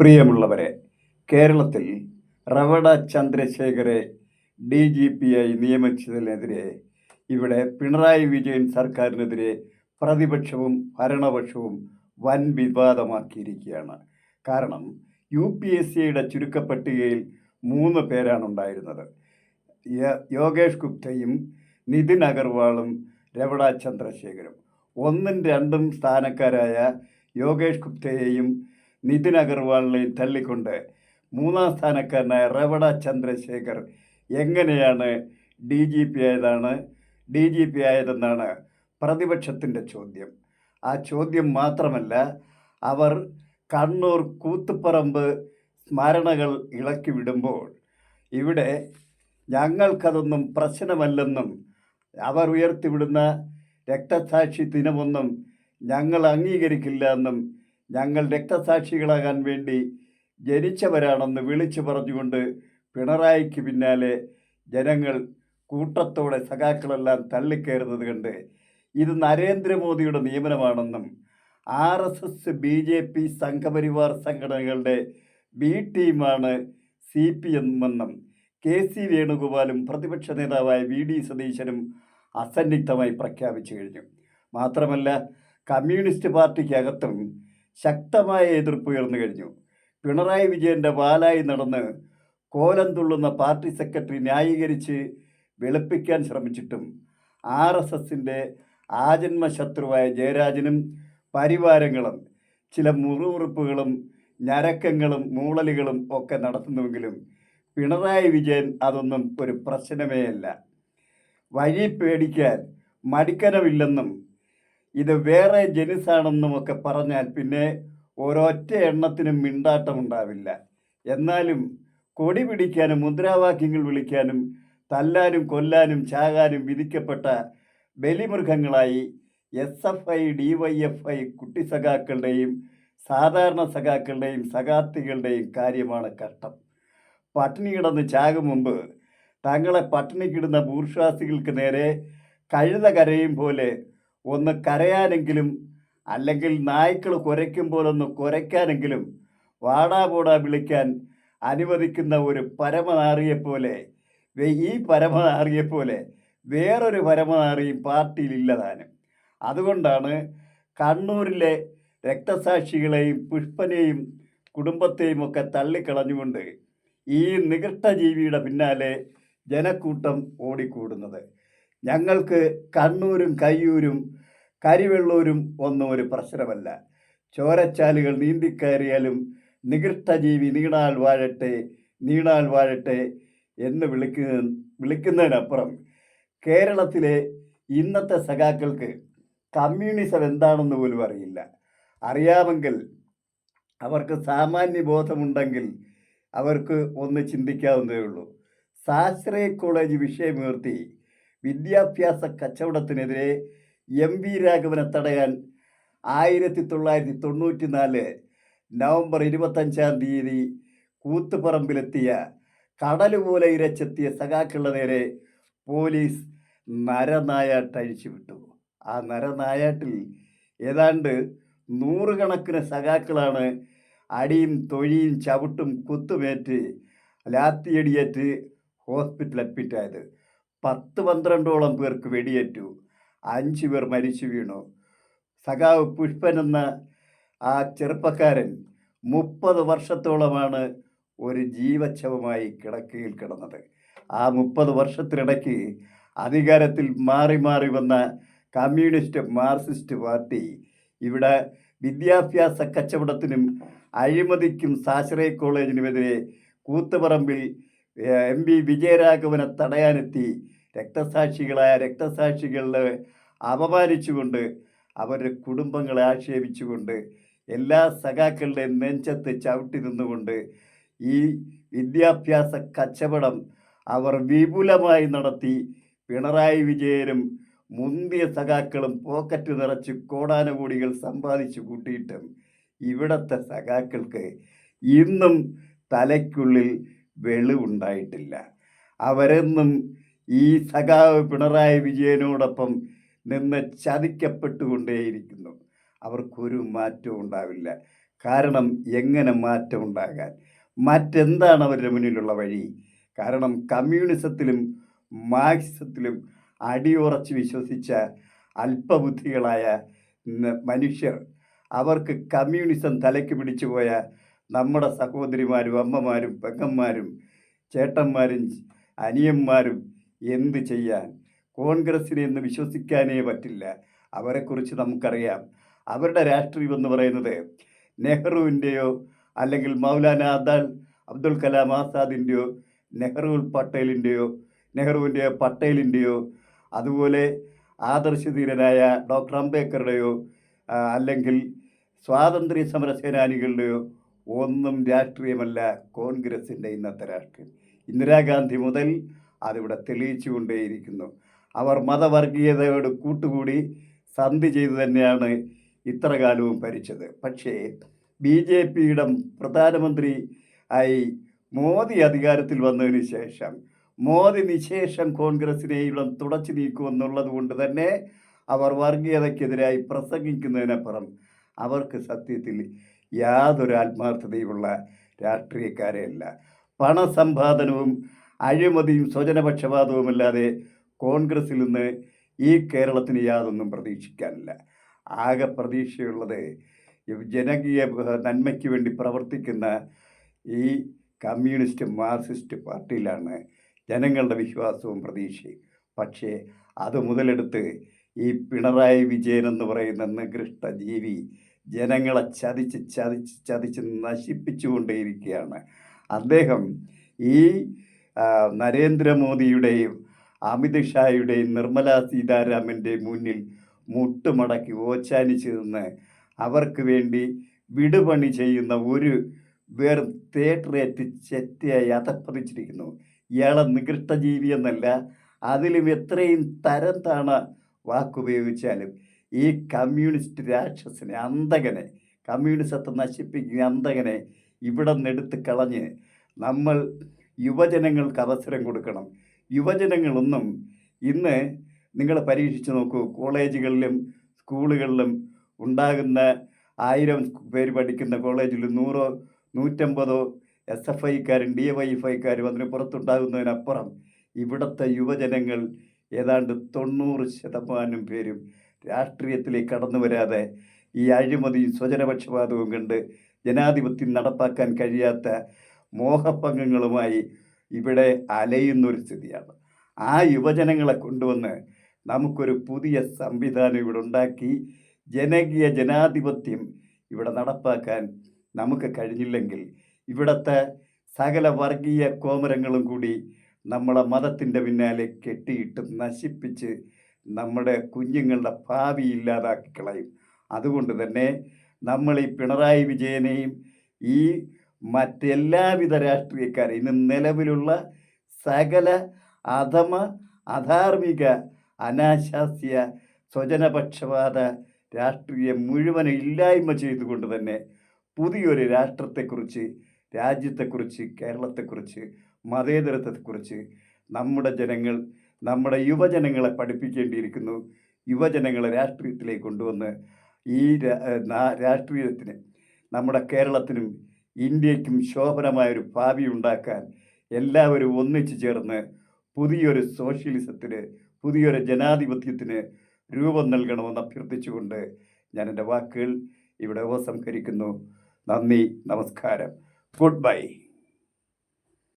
പ്രിയമുള്ളവരെ കേരളത്തിൽ റവട ചന്ദ്രശേഖരെ ഡി ജി പി ആയി നിയമിച്ചതിനെതിരെ ഇവിടെ പിണറായി വിജയൻ സർക്കാരിനെതിരെ പ്രതിപക്ഷവും ഭരണപക്ഷവും വൻ വിവാദമാക്കിയിരിക്കുകയാണ്. കാരണം യു പി എസ് സിയുടെ ചുരുക്കപ്പട്ടികയിൽ മൂന്ന് പേരാണ് ഉണ്ടായിരുന്നത്. യോഗേഷ് ഗുപ്തയും നിതിൻ അഗർവാളും രവട ചന്ദ്രശേഖരും. ഒന്നും രണ്ടും സ്ഥാനക്കാരായ യോഗേഷ് ഗുപ്തയെയും നിതിൻ അഗർവാളിനെയും തള്ളിക്കൊണ്ട് മൂന്നാം സ്ഥാനക്കാരനായ റവട ചന്ദ്രശേഖർ എങ്ങനെയാണ് ഡി ജി പി ആയതാണ്? ഡി ജി പി ആയതെന്നാണ് പ്രതിപക്ഷത്തിന്റെ ചോദ്യം. ആ ചോദ്യം മാത്രമല്ല അവർ കണ്ണൂർ കൂത്തുപറമ്പ് സ്മരണകൾ ഇളക്കി വിടുമ്പോൾ ഇവിടെ ഞങ്ങൾക്കതൊന്നും പ്രശ്നമല്ലെന്നും അവർ ഉയർത്തിവിടുന്ന രക്തസാക്ഷി ദിനമൊന്നും ഞങ്ങൾ അംഗീകരിക്കില്ല എന്നും ഞങ്ങൾ രക്തസാക്ഷികളാകാൻ വേണ്ടി ജനിച്ചവരാണെന്ന് വിളിച്ചു പറഞ്ഞുകൊണ്ട് പിണറായിക്ക് പിന്നാലെ ജനങ്ങൾ കൂട്ടത്തോടെ സഖാക്കളെല്ലാം തള്ളിക്കയറുന്നത് കണ്ട് ഇത് നരേന്ദ്രമോദിയുടെ നിയമനമാണെന്നും R S S B J P Sangh Parivar സംഘടനകളുടെ ബി ടീമാണ് സി പി എമ്മെന്നും കെ സി വേണുഗോപാലും പ്രതിപക്ഷ നേതാവായ വി ഡി സതീശനും അസന്നിഗ്ധമായി പ്രഖ്യാപിച്ചു കഴിഞ്ഞു. മാത്രമല്ല കമ്മ്യൂണിസ്റ്റ് പാർട്ടിക്കകത്തും ശക്തമായ എതിർപ്പ് ഉയർന്നു കഴിഞ്ഞു. പിണറായി വിജയന്റെ പാലായി നടന്ന് കോലം തുള്ളുന്ന പാർട്ടി സെക്രട്ടറി ന്യായീകരിച്ച് വെളുപ്പിക്കാൻ ശ്രമിച്ചിട്ടും ആർ എസ് എസിന്റെ ആജന്മ ശത്രുവായ ജയരാജനും പരിവാരങ്ങളും ചില മുറിവുറുപ്പുകളും ഞരക്കങ്ങളും മൂളലുകളും ഒക്കെ നടത്തുന്നുവെങ്കിലും പിണറായി വിജയൻ അതൊന്നും ഒരു പ്രശ്നമേ അല്ല വഴി പേടിക്കാൻ മടിക്കനമില്ലെന്നും ഇത് വേറെ ജനുസാണെന്നും ഒക്കെ പറഞ്ഞാൽ പിന്നെ ഒരൊറ്റ എണ്ണത്തിനും മിണ്ടാട്ടമുണ്ടാവില്ല എന്നാലും കൊടി പിടിക്കാനും മുദ്രാവാക്യങ്ങൾ വിളിക്കാനും തല്ലാനും കൊല്ലാനും ചാകാനും വിധിക്കപ്പെട്ട ബലിമൃഗങ്ങളായി S F I D Y F I കുട്ടി സഖാക്കളുടെയും സാധാരണ സഖാക്കളുടെയും സഖാത്തികളുടെയും കാര്യമാണ് കഷ്ടം. പട്ടിണി കിടന്ന് ചാകും മുമ്പ് തങ്ങളെ പട്ടിണിക്കിടുന്ന ബൂർഷ്വാസികൾക്ക് നേരെ കഴുത കരയും പോലെ ഒന്ന് കരയാനെങ്കിലും അല്ലെങ്കിൽ നായ്ക്കൾ കുരയ്ക്കും പോലെ ഒന്ന് കുരയ്ക്കാനെങ്കിലും വാടാ പോടാ വിളിക്കാൻ അനുവദിക്കുന്ന ഒരു പരമനാറിയെപ്പോലെ പോലെ ഈ പരമനാറിയെപ്പോലെ വേറൊരു പരമനാറിയും പാർട്ടിയിലില്ലതാനും അതുകൊണ്ടാണ് കണ്ണൂരിലെ രക്തസാക്ഷികളെയും പുഷ്പനെയും കുടുംബത്തെയും ഒക്കെ തള്ളിക്കളഞ്ഞുകൊണ്ട് ഈ നികൃഷ്ടജീവിയുടെ പിന്നാലെ ജനക്കൂട്ടം ഓടിക്കൂടുന്നത്. ഞങ്ങൾക്ക് കണ്ണൂരും കയ്യൂരും കരിവെള്ളൂരും ഒന്നും ഒരു പ്രശ്നമല്ല. ചോരച്ചാലുകൾ നീന്തിക്കയറിയാലും നികൃഷ്ടജീവി നീണാൽ വാഴട്ടെ നീണാൽ വാഴട്ടെ എന്ന് വിളിക്കുന്ന വിളിക്കുന്നതിനപ്പുറം കേരളത്തിലെ ഇന്നത്തെ സഖാക്കൾക്ക് കമ്മ്യൂണിസം എന്താണെന്ന് പോലും അറിയില്ല. അറിയാമെങ്കിൽ അവർക്ക് സാമാന്യ ബോധമുണ്ടെങ്കിൽ അവർക്ക് ഒന്ന് ചിന്തിക്കാവുന്നതേ ഉള്ളൂ. സാശ്രയ കോളേജ് വിഷയമുയർത്തി വിദ്യാഭ്യാസ കച്ചവടത്തിനെതിരെ എം വി രാഘവനെ തടയാൻ ആയിരത്തി തൊള്ളായിരത്തി തൊണ്ണൂറ്റി നാല് നവംബർ ഇരുപത്തഞ്ചാം തീയതി കൂത്തുപറമ്പിലെത്തിയ കടലുപോലെ ഇരച്ചെത്തിയ സഖാക്കളുടെ നേരെ പോലീസ് നരനായാട്ടഴിച്ചു വിട്ടു. ആ നരനായാട്ടിൽ ഏതാണ്ട് നൂറുകണക്കിന് സഖാക്കളാണ് അടിയും തൊഴിയും ചവിട്ടും കുത്തുമേറ്റ് ലാത്തിയടിയേറ്റ് ഹോസ്പിറ്റൽ അഡ്മിറ്റായത്. പത്ത് പന്ത്രണ്ടോളം പേർക്ക് വെടിയേറ്റു. അഞ്ചു പേർ മരിച്ചു വീണു. സഖാവ് പുഷ്പൻ എന്ന ആ ചെറുപ്പക്കാരൻ മുപ്പത് വർഷത്തോളമാണ് ഒരു ജീവച്ഛവമായി കിടക്കയിൽ കിടന്നത്. ആ മുപ്പത് വർഷത്തിനിടയ്ക്ക് അധികാരത്തിൽ മാറി മാറി വന്ന കമ്മ്യൂണിസ്റ്റ് മാർക്സിസ്റ്റ് പാർട്ടി ഇവിടെ വിദ്യാഭ്യാസ കച്ചവടത്തിനും അഴിമതിക്കും സാശ്രയ കോളേജിനുമെതിരെ കൂത്തുപറമ്പിൽ എം പി വിജയരാഘവനെ തടയാനെത്തി. രക്തസാക്ഷികളായ രക്തസാക്ഷികളെ അപമാനിച്ചുകൊണ്ട് അവരുടെ കുടുംബങ്ങളെ ആക്ഷേപിച്ചുകൊണ്ട് എല്ലാ സഖാക്കളുടെയും നെഞ്ചത്ത് ചവിട്ടി നിന്നുകൊണ്ട് ഈ വിദ്യാഭ്യാസ കച്ചവടം അവർ വിപുലമായി നടത്തി. പിണറായി വിജയനും മുന്തിയ സഖാക്കളും പോക്കറ്റ് നിറച്ച് കോടാനുകൂടികൾ സമ്പാദിച്ചു കൂട്ടിയിട്ടും ഇവിടത്തെ സഖാക്കൾക്ക് ഇന്നും തലയ്ക്കുള്ളിൽ വെളിവുണ്ടായിട്ടില്ല. അവരെന്നും ഈ സഖാവ് പിണറായി വിജയനോടൊപ്പം നിന്ന് ചതിക്കപ്പെട്ടുകൊണ്ടേയിരിക്കുന്നു. അവർക്കൊരു മാറ്റവും ഉണ്ടാവില്ല. കാരണം എങ്ങനെ മാറ്റം ഉണ്ടാകാൻ? മറ്റെന്താണ് അവരുടെ മുന്നിലുള്ള വഴി? കാരണം കമ്മ്യൂണിസത്തിലും മാർക്സിസത്തിലും അടിയുറച്ച് വിശ്വസിച്ച അല്പബുദ്ധികളായ മനുഷ്യർ. അവർക്ക് കമ്മ്യൂണിസം തലയ്ക്ക് പിടിച്ചു പോയ നമ്മുടെ സഹോദരിമാരും അമ്മമാരും പെങ്ങന്മാരും ചേട്ടന്മാരും അനിയന്മാരും എന്ത് ചെയ്യാൻ? കോൺഗ്രസിനെ എന്ന് വിശ്വസിക്കാനേ പറ്റില്ല. അവരെക്കുറിച്ച് നമുക്കറിയാം. അവരുടെ രാഷ്ട്രീയം എന്ന് പറയുന്നത് നെഹ്റുവിന്റെയോ അല്ലെങ്കിൽ മൗലാന അദാൽ അബ്ദുൽ കലാം ആസാദിന്റെയോ നെഹ്റു പട്ടേലിന്റെയോ നെഹ്റുവിന്റെയോ പട്ടേലിന്റെയോ അതുപോലെ ആദർശധീരനായ ഡോക്ടർ അംബേദ്കറുടെയോ അല്ലെങ്കിൽ സ്വാതന്ത്ര്യ സമര സേനാനികളുടെയോ ഒന്നും രാഷ്ട്രീയമല്ല കോൺഗ്രസിന്റെ ഇന്നത്തെ രാഷ്ട്രീയം. ഇന്ദിരാഗാന്ധി മുതൽ അതിവിടെ തെളിയിച്ചുകൊണ്ടേയിരിക്കുന്നു. അവർ മതവർഗീയതയോട് കൂട്ടുകൂടി സന്ധി ചെയ്തു തന്നെയാണ് ഇത്ര കാലവും ഭരിച്ചത്. പക്ഷേ ബി ജെ പിയുടെ പ്രധാനമന്ത്രി ആയി മോദി അധികാരത്തിൽ വന്നതിന് ശേഷം മോദി നിശേഷം കോൺഗ്രസിനെ ഇവിടെ തുടച്ചു നീക്കുമെന്നുള്ളത് കൊണ്ട് തന്നെ അവർ വർഗീയതയ്ക്കെതിരായി പ്രസംഗിക്കുന്നതിനപ്പുറം അവർക്ക് സത്യത്തിൽ യാതൊരു ആത്മാർത്ഥതയുമുള്ള രാഷ്ട്രീയക്കാരെയല്ല. പണസമ്പാദനവും അഴിമതിയും സ്വജനപക്ഷപാതവുമല്ലാതെ കോൺഗ്രസ്സിൽ നിന്ന് ഈ കേരളത്തിന് യാതൊന്നും പ്രതീക്ഷിക്കാനില്ല. ആകെ പ്രതീക്ഷയുള്ളത് ജനകീയ നന്മയ്ക്ക് വേണ്ടി പ്രവർത്തിക്കുന്ന ഈ കമ്മ്യൂണിസ്റ്റ് മാർക്സിസ്റ്റ് പാർട്ടിയിലാണ് ജനങ്ങളുടെ വിശ്വാസവും പ്രതീക്ഷയും. പക്ഷേ അത് മുതലെടുത്ത് ഈ പിണറായി വിജയൻ എന്ന് പറയുന്ന നികൃഷ്ട ജീവി ജനങ്ങളെ ചതിച്ച് ചതിച്ച് ചതിച്ച് നശിപ്പിച്ചുകൊണ്ടേയിരിക്കുകയാണ്. അദ്ദേഹം ഈ നരേന്ദ്രമോദിയുടെയും അമിത് ഷായുടെയും നിർമ്മല സീതാരാമന്റെയും മുന്നിൽ മുട്ടുമടക്കി ഓച്ചാനിച്ച് നിന്ന് അവർക്ക് വേണ്ടി വിടുപണി ചെയ്യുന്ന ഒരു വെറും തേട്ടറേറ്റ് ചെറ്റയായി അതപ്പതിച്ചിരിക്കുന്നു ഇയാളെ നികൃഷ്ട ജീവി എന്നല്ല അതിലും എത്രയും തരം താണ വാക്കുപയോഗിച്ചാലും ഈ കമ്മ്യൂണിസ്റ്റ് രാക്ഷസനെ അന്തകനെ കമ്മ്യൂണിസത്തെ നശിപ്പിക്കുന്ന അന്തകനെ ഇവിടെ നിന്നെടുത്ത് കളഞ്ഞ് നമ്മൾ യുവജനങ്ങൾക്ക് അവസരം കൊടുക്കണം. യുവജനങ്ങളൊന്നും ഇന്ന് നിങ്ങൾ പരീക്ഷിച്ച് നോക്കൂ കോളേജുകളിലും സ്കൂളുകളിലും ഉണ്ടാകുന്ന ആയിരം പേര് പഠിക്കുന്ന കോളേജിൽ നൂറോ നൂറ്റമ്പതോ എസ് എഫ് ഐക്കാരും ഡി വൈ എഫ് ഐക്കാരും അതിന് പുറത്തുണ്ടാകുന്നതിനപ്പുറം ഇവിടുത്തെ യുവജനങ്ങൾ ഏതാണ്ട് തൊണ്ണൂറ് ശതമാനം പേരും രാഷ്ട്രീയത്തിലേക്ക് കടന്നു വരാതെ ഈ അഴിമതിയും സ്വജനപക്ഷപാതവും കണ്ട് ജനാധിപത്യം നടപ്പാക്കാൻ കഴിയാത്ത മോഹഭംഗങ്ങളുമായി ഇവിടെ അലയുന്നൊരു സ്ഥിതിയാണ്. ആ യുവജനങ്ങളെ കൊണ്ടുവന്ന് നമുക്കൊരു പുതിയ സംവിധാനം ഇവിടെ ഉണ്ടാക്കി ജനകീയ ജനാധിപത്യം ഇവിടെ നടപ്പാക്കാൻ നമുക്ക് കഴിഞ്ഞില്ലെങ്കിൽ ഇവിടുത്തെ സകല വർഗീയ കോമരങ്ങളും കൂടി നമ്മളെ മതത്തിന്റെ പിന്നാലെ കെട്ടിയിട്ട് നശിപ്പിച്ച് നമ്മുടെ കുഞ്ഞുങ്ങളുടെ ഭാവി ഇല്ലാതാക്കി കളയും. അതുകൊണ്ട് തന്നെ നമ്മൾ ഈ പിണറായി വിജയനെയും ഈ മറ്റെല്ലാവിധ രാഷ്ട്രീയക്കാരെയും ഇന്ന് നിലവിലുള്ള സകല അധമ അധാർമിക അനാശാസ്യ സ്വജനപക്ഷപാത രാഷ്ട്രീയം മുഴുവൻ ഇല്ലായ്മ ചെയ്തുകൊണ്ട് തന്നെ പുതിയൊരു രാഷ്ട്രത്തെക്കുറിച്ച് രാജ്യത്തെക്കുറിച്ച് കേരളത്തെക്കുറിച്ച് മതേതരത്വത്തെക്കുറിച്ച് നമ്മുടെ ജനങ്ങൾ നമ്മുടെ യുവജനങ്ങളെ പഠിപ്പിക്കേണ്ടിയിരിക്കുന്നു. യുവജനങ്ങളെ രാഷ്ട്രീയത്തിലേക്ക് കൊണ്ടുവന്ന് ഈ രാഷ്ട്രീയത്തിന് നമ്മുടെ കേരളത്തിനും ഇന്ത്യക്കും ശോഭനമായൊരു ഭാവി ഉണ്ടാക്കാൻ എല്ലാവരും ഒന്നിച്ചു ചേർന്ന് പുതിയൊരു സോഷ്യലിസത്തിന് പുതിയൊരു ജനാധിപത്യത്തിന് രൂപം നൽകണമെന്ന് അഭ്യർത്ഥിച്ചുകൊണ്ട് ഞാൻ എന്റെ വാക്കുകൾ ഇവിടെ ഉപസംഹരിക്കുന്നു. നന്ദി നമസ്കാരം. Good bye.